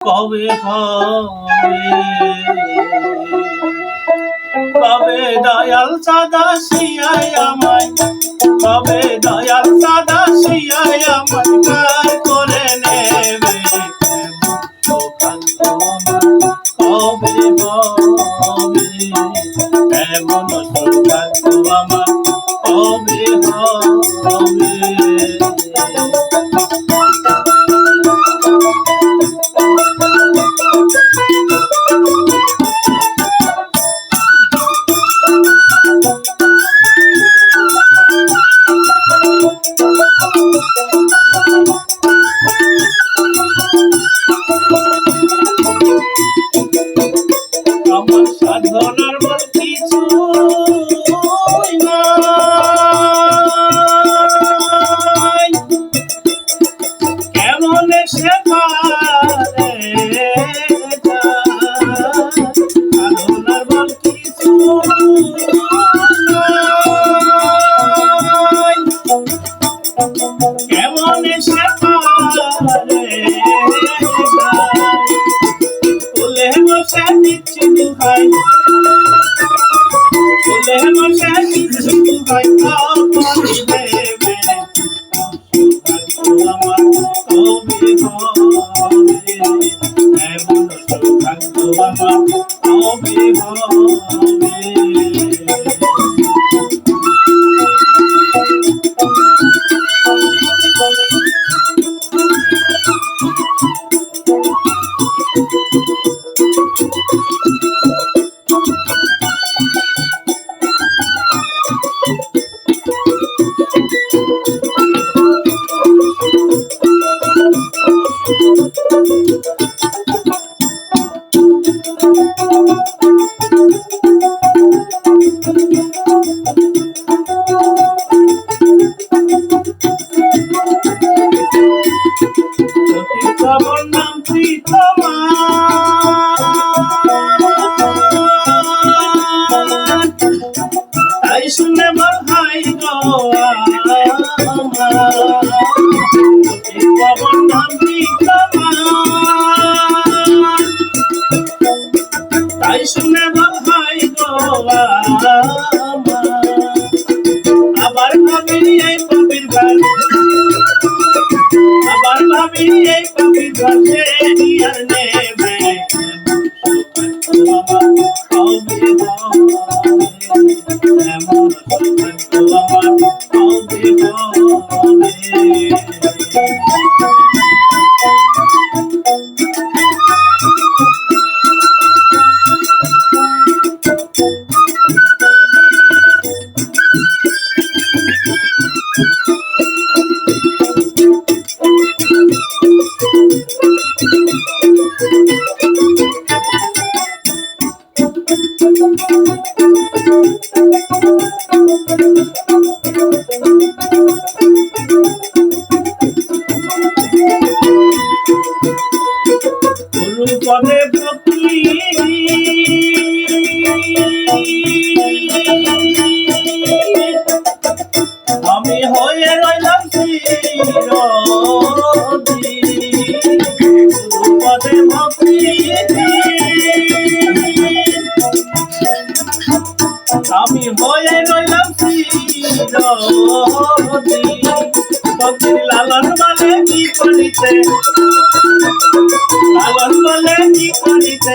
কবে হবে কবে দয়াল সাদা শিয়াই আমায়? কবে দয়াল সাদা শিয়াই আমায়? কার করে নেবে? কবে হবে এমন সৌভাগ্য আমার কবে হবে? ফুলে বসে দিচ্ছি দুহাই আপনি তাই শুনে বল হাই গো আমার। সতী খবর নাম তোমার তাই শুনে বল হাই গো আমার আবার ভাবি এই কবির আবার ভাবি এই Thank you. পদে ভক্তি আমি হয়ে রইলাম। পদে হয়ে রইলাম। ভক্তির লালন বলে কি করিতে লালন বলে কি করিতে